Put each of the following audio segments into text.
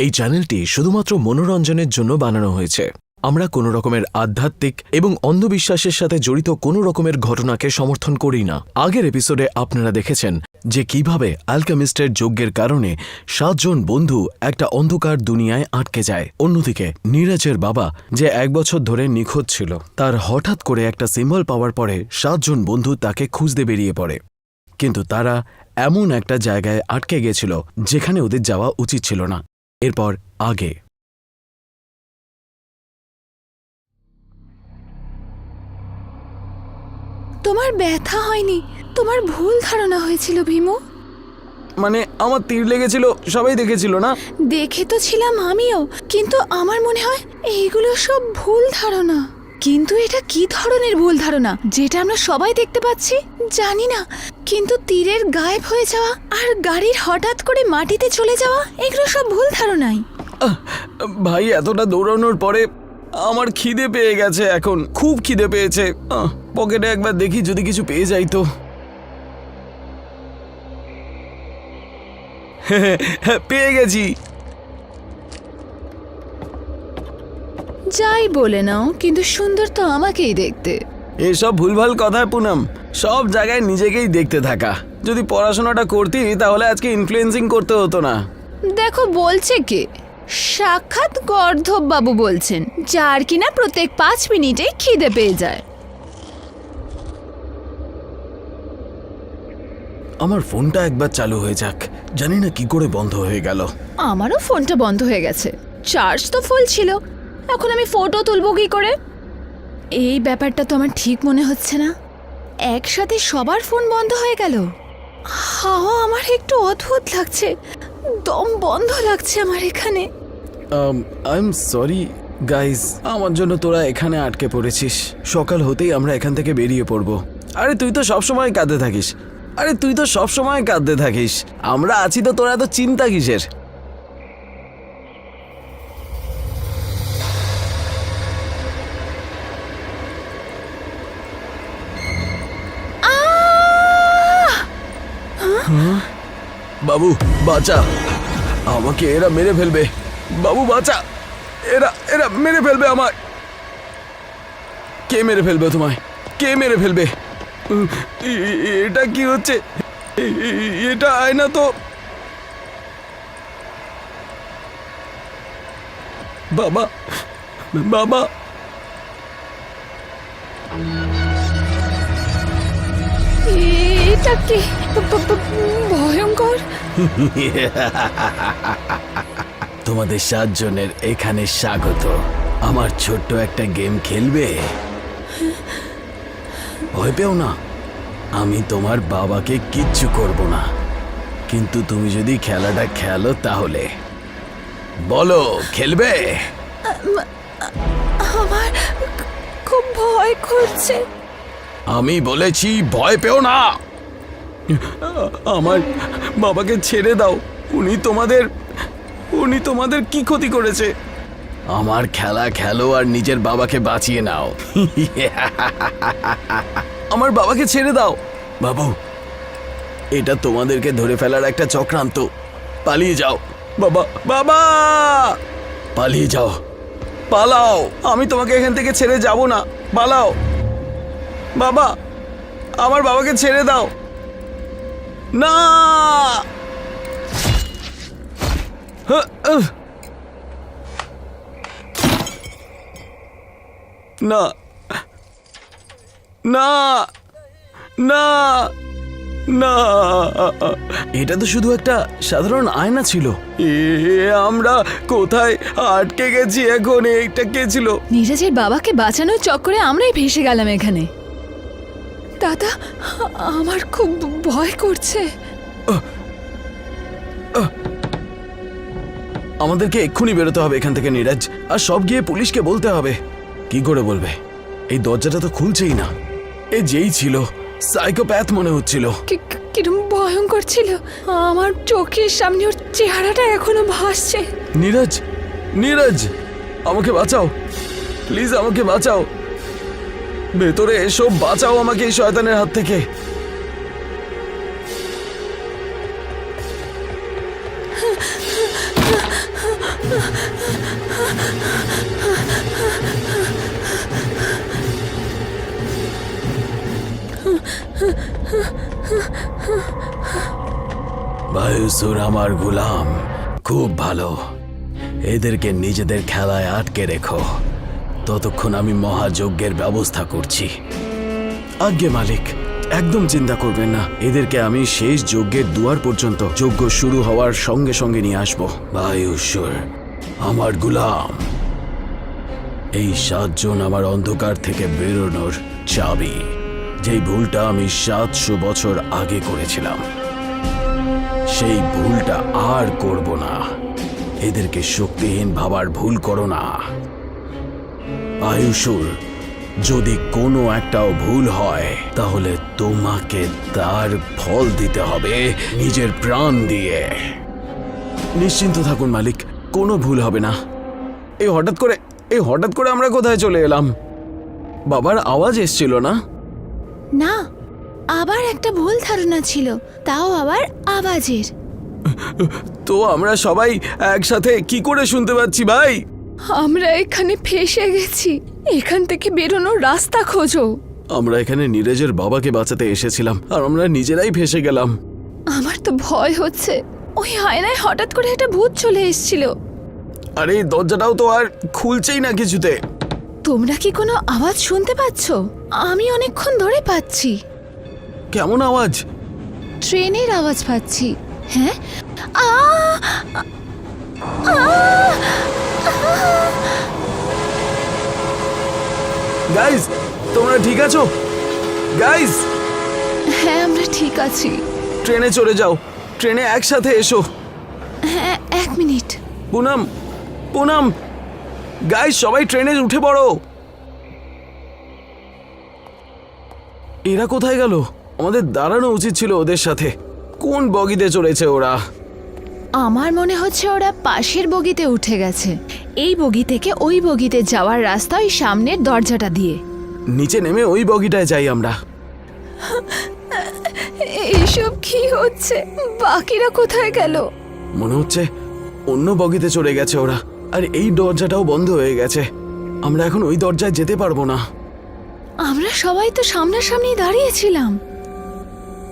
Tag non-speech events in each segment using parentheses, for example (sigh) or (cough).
এই চ্যানেলটি শুধুমাত্র মনোরঞ্জনের জন্য বানানো হয়েছে। আমরা কোনো রকমের আধ্যাত্মিক এবং অন্ধবিশ্বাসের সাথে জড়িত কোনো রকমের ঘটনাকে সমর্থন করি না। আগের এপিসোডে আপনারা দেখেছেন যে কীভাবে অ্যালকেমিস্টের যজ্ঞের কারণে সাতজন বন্ধু একটা অন্ধকার দুনিয়ায় আটকে যায়। অন্যদিকে নীরজের বাবা যে এক বছর ধরে নিখোঁজ ছিল, তার হঠাৎ করে একটা সিম্বল পাওয়ার পরে সাতজন বন্ধু তাকে খুঁজতে বেরিয়ে পড়ে। কিন্তু তারা এমন একটা জায়গায় আটকে গেছিল, যেখানে ওদের যাওয়া উচিত ছিল না। এরপর আগে। তোমার ব্যথা হয়নি? তোমার ভুল ধারণা হয়েছিল ভীমু? মানে আমার তীর লেগেছিল সবাই দেখেছিল না? দেখে তো ছিলাম আমিও কিন্তু আমার মনে হয় এইগুলো সব ভুল ধারণা। কিন্তু এটা কি ধরনের ভুল ধারণা? যেটা আমরা সবাই দেখতে পাচ্ছি? জানি না। কিন্তু তীরের গায়েব হয়ে যাওয়া আর গাড়ির হঠাৎ করে মাটিতে চলে যাওয়া এগুলো সব ভুল ধারণাই। ভাই এতটা দৌড়ানোর পরে আমার খিদে পেয়ে গেছে এখন খুব খিদে পেয়েছে। পকেটে একবার দেখি যদি কিছু পেয়ে যাই তো। (laughs) পেয়ে গেছি। যাই বলে নাও কিন্তু সুন্দর তো আমাকেই দেখতে। এসব ভুলভাল কথা পুনাম সব জায়গায় নিজেকেই দেখতে থাকা। যদি পড়াশোনাটা করতি তাহলে আজকে ইনফ্লুয়েন্সিং করতে হতো না। দেখো বলছে কে? সাক্ষাৎ গর্ধব বাবু বলছেন যার কিনা প্রত্যেক পাঁচ মিনিটে খিদে পেয়ে যায়। আমার ফোনটা একবার চালু হয়ে যাক। জানি না কি করে বন্ধ হয়ে গেল। আমারও ফোনটা বন্ধ হয়ে গেছে। চার্জ তো ফুল ছিল। এখন আমি ফটো তুলবো কি করে? এই ব্যাপারটা তো আমার ঠিক মনে হচ্ছে না। একসাথে সবার ফোন বন্ধ হয়ে গেল। হাওয়া আমার একটু অদ্ভুত লাগছে। দম বন্ধ লাগছে আমার এখানে। আই এম সরি গাইজ আমার জন্য তোরা এখানে আটকে পড়েছিস। সকাল হতেই আমরা এখান থেকে বেরিয়ে পড়ব। আরে, তুই তো সব সময় কাঁদতে থাকিস। আরে, তুই তো সব সময় কাঁদতে থাকিস। আমরা আছি তো তোরা এত চিন্তা কিসের? বাবু, বাঁচা। আমাকে এরা মেরে ফেলবে। বাবু, বাঁচা। এরা এরা মেরে ফেলবে আমায়। কে মেরে ফেলবে তোমায়? কে মেরে ফেলবে? এটা কি হচ্ছে? এটা আয়না তো। বাবা বাবা। এটা কি ভয়ঙ্কর। (laughs) তোমাদের সাতজনের এখানে স্বাগত। আমার ছোট্ট একটা গেম খেলবে? ভয় পেও না। আমি তোমার বাবাকে কিচ্ছু করব না। কিন্তু তুমি যদি খেলাটা খেলো তাহলে। বলো খেলবে? আমার খুব ভয় করছে। আমি বলেছি ভয় পেও না। আমার বাবাকে ছেড়ে দাও। উনি তোমাদের উনি তোমাদের কি ক্ষতি করেছে? আমার খেলা খেলো আর নিজের বাবাকে বাঁচিয়ে নাও। আমার বাবাকে ছেড়ে দাও। বাবু, এটা তোমাদেরকে ধরে ফেলার একটা চক্রান্ত। পালিয়ে যাও। বাবা বাবা! পালিয়ে যাও। পালাও। আমি তোমাকে এখান থেকে ছেড়ে যাব না। পালাও। বাবা, আমার বাবাকে ছেড়ে দাও। না। না! না! না! না! এটা তো শুধু একটা সাধারণ আয়না ছিল। এ, আমরা কোথায় আটকে গেছি এখন? এইটা কে ছিল? নীরজের বাবাকে বাঁচানোর চক্করে আমরাই ভেসে গেলাম এখানে। দাদা আমার খুব ভয় করছে। আমাদেরকে এক্ষুনি বেরোতে হবে এখান থেকে নীরাজ আর সব গিয়ে পুলিশকে বলতে হবে। কি করে বলবে? এই দরজাটা তো খুলছেই না। এ যেই ছিল সাইকোপ্যাথ মনে হচ্ছিল। কিরম ভয়ঙ্কর ছিল। আমার চোখের সামনে ওর চেহারাটা এখনও ভাসছে। নীরজ নীরজ আমাকে বাঁচাও। প্লিজ আমাকে বাঁচাও। ভেতরে এসো, বাঁচাও আমাকে এই শয়তানের হাত থেকে। বায়ুসুর আমার গুলাম, খুব ভালো। এদেরকে নিজেদের খেলায় আটকে রেখো। ততক্ষণ আমি মহাযজ্ঞের ব্যবস্থা করছি। আজ্ঞে মালিক, একদম চিন্তা করবেন না। এদেরকে আমি শেষ যজ্ঞের দুয়ার পর্যন্ত যজ্ঞ শুরু হওয়ার সঙ্গে সঙ্গে নিয়ে আসব। বায়ুশ্বর আমার গুলাম। এই সাতজন আমার অন্ধকার থেকে বেরোনোর চাবি, যেই ভুলটা আমি সাতশো বছর আগে করেছিলাম। সেই ভুলটা আর করব না। এদেরকে শক্তিহীন ভাবার ভুল করো না। আয়ুষুর যদি কোনো একটাও ভুল হয় তাহলে তোমাকে তার ফল দিতে হবে নিজের প্রাণ দিয়ে। নিশ্চিন্ত থাকুন মালিক কোনো ভুল হবে না। এই হঠাৎ করে এই হঠাৎ করে আমরা কোথায় চলে এলাম? বাবার আওয়াজ এসছিল না? না আবার একটা ভুল ধারণা ছিল তাও আবার আওয়াজের। তো আমরা সবাই একসাথে কি করে শুনতে পাচ্ছি ভাই? আমরা এখানে ফেসে গেছি। এখান থেকে বেরোনোর রাস্তা খোঁজো। আমরা এখানে নীরজের বাবাকে বাঁচাতে এসেছিলাম আর আমরা নিজেরাই ফেসে গেলাম। আমার তো ভয় হচ্ছে। ওই আয়নায় হঠাৎ করে একটা ভূত চলে এসেছিল। আর এই দরজাটাও তো আর খুলছেই না কিছুতে। তোমরা কি কোনো আওয়াজ শুনতে পাচ্ছ? আমি অনেকক্ষণ ধরে পাচ্ছি। কেমন আওয়াজ? ট্রেনের আওয়াজ পাচ্ছি। হ্যাঁ? আ গাইজ তোমরা ঠিক আছো? গাইজ হ্যাঁ আমরা ঠিক আছি। ট্রেনে চলে যাও। ট্রেনে একসাথে এসো। হ্যাঁ এক মিনিট। পুনাম পুনাম! গাইজ সবাই ট্রেনে উঠে পড়ো। এরা কোথায় গেল? আমাদের দাঁড়ানো উচিত ছিল ওদের সাথে। কোন বগিতে চড়েছে ওরা? আমার মনে হচ্ছে ওরা পাশের বগিতে উঠে গেছে। এই বগি থেকে ওই বগিতে যাওয়ার রাস্তা ওই সামনের দরজাটা দিয়ে। নিচে নেমে ওই বগিটায় যাই আমরা। এইসব কি হচ্ছে? বাকিরা কোথায় গেল? মনে হচ্ছে অন্য বগিতে চড়ে গেছে ওরা। আর এই দরজাটাও বন্ধ হয়ে গেছে। আমরা এখন ওই দরজায় যেতে পারব না। আমরা সবাই তো সামনাসামনি দাঁড়িয়েছিলাম।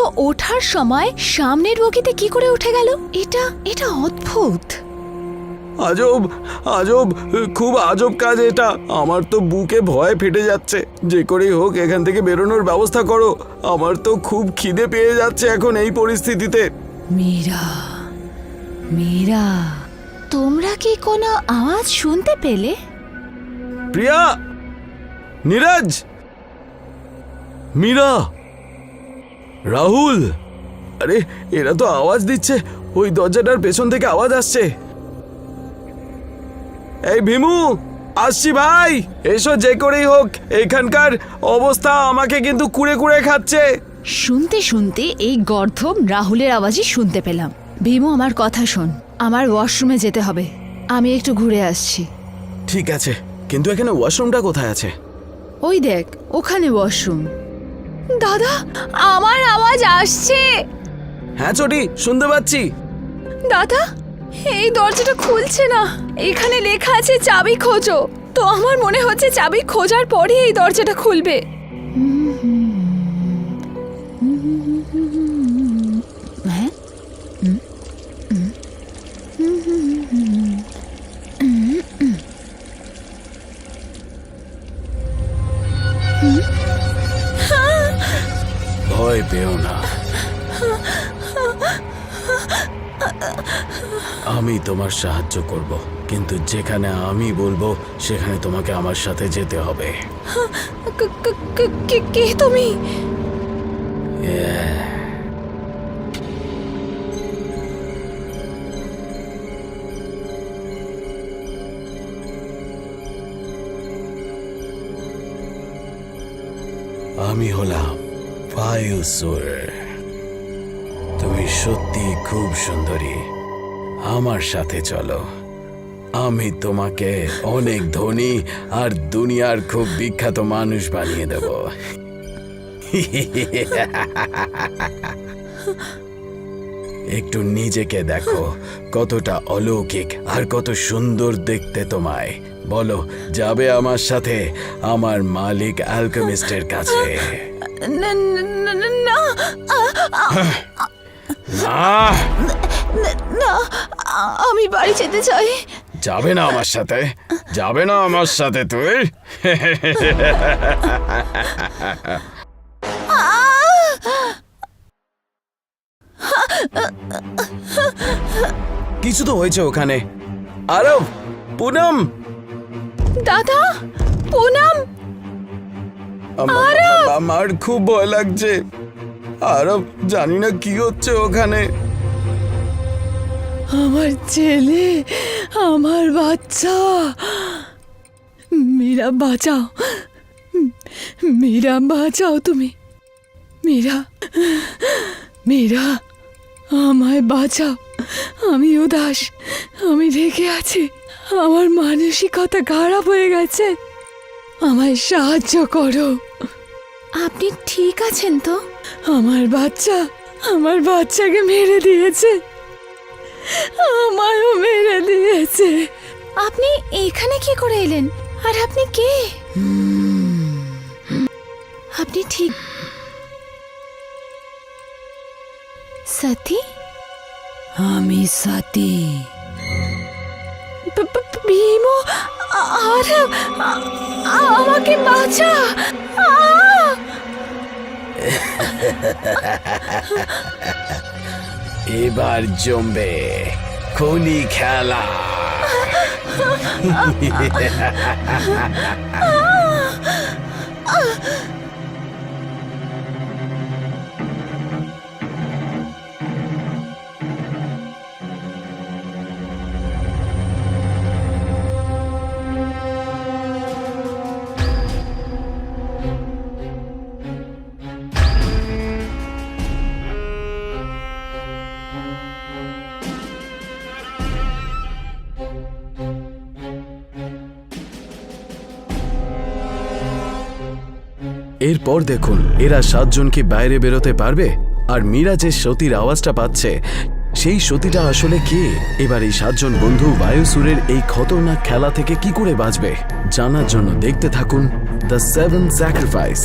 তো ওঠার সময় সামনের বগিতে কি করে উঠে গেল? এটা এটা অদ্ভুত। আজব আজব খুব আজব কাজ এটা। আমার তো বুকে ভয় ফেটে যাচ্ছে। যে করেই হোক এখান থেকে বেরোনোর ব্যবস্থা করো। আমার তো খুব খিদে পেয়ে যাচ্ছে এখন এই পরিস্থিতিতে। মীরা মীরা তোমরা কি কোনো আওয়াজ শুনতে পেলে? প্রিয়া নীরজ! মীরা! রাহুল! আরে এরা তো আওয়াজ দিচ্ছে। ওই দরজাটার পেছন থেকে আওয়াজ আসছে। এই ভীমু আসছি ভাই। এসো যে করেই হোক এখানকার অবস্থা আমাকে কিন্তু কুড়ে কুড়ে খাচ্ছে। শুনতে শুনতে এই গর্ধব রাহুলের আওয়াজই শুনতে পেলাম। ভীমু আমার কথা শোন। আমার ওয়াশরুমে যেতে হবে। আমি একটু ঘুরে আসছি। ঠিক আছে কিন্তু এখানে ওয়াশরুমটা কোথায় আছে? ওই দেখ ওখানে ওয়াশরুম। দাদা আমার আওয়াজ আসছে। হ্যাঁ চটি শুনতে পাচ্ছি। দাদা এই দরজাটা খুলছে না। এখানে লেখা আছে চাবি খোঁজো। তো আমার মনে হচ্ছে চাবি খোঁজার পরই এই দরজাটা খুলবে। আমি তোমার সাহায্য করব কিন্তু যেখানে আমি বলব সেখানে তোমাকে আমার সাথে যেতে হবে। ক- তুমি? আমি হলাম বায়ুসুর তুমি সত্যি খুব সুন্দরী। আমার সাথে চলো। আমি তোমাকে অনেক ধনী আর দুনিয়ার খুব বিখ্যাত মানুষ বানিয়ে দেব। একটু নিজেকে দেখো, কতটা অলৌকিক আর কত সুন্দর দেখতে তোমায়। বলো, যাবে আমার সাথে আমার মালিক অ্যালকেমিস্টের কাছে? না না, না, আমি বাড়ি যেতে চাই। যাবে না আমার সাথে। যাবে না আমার সাথে তুই। কিছু তো হয়েছে ওখানে। আরব পুনম। দাদা পুনম। আমার খুব ভয় লাগছে। আরব জানি না কি হচ্ছে ওখানে। আমার ছেলে আমার বাচ্চা। মীরা বাঁচাও। মীরা বাঁচাও তুমি। মীরা মীরা আমায় বাঁচাও। আমি উদাস আমি রেখে আছি। আমার মানসিকতা খারাপ হয়ে গেছে। আমায় সাহায্য করো। আপনি ঠিক আছেন তো? আমার বাচ্চা আমার বাচ্চাকে মেরে দিয়েছে। আমারও মেরে দিয়েছে। আপনি এখানে কি করে এলেন? আর আপনি কে? আপনি ঠিক সতী আমি সতী ভীমো আর আমাকে বাঁচা! এবার জমবে খুনি খেলা। (laughs) এরপর দেখুন, এরা সাতজন কি বাইরে বেরোতে পারবে? আর মীরা যে সতীর আওয়াজটা পাচ্ছে, সেই সতীটা আসলে কে? এবার এই সাতজন বন্ধু বায়ুসুরের এই খতরনাক খেলা থেকে কি করে বাঁচবে? জানার জন্য দেখতে থাকুন দ্য সেভেন স্যাক্রিফাইস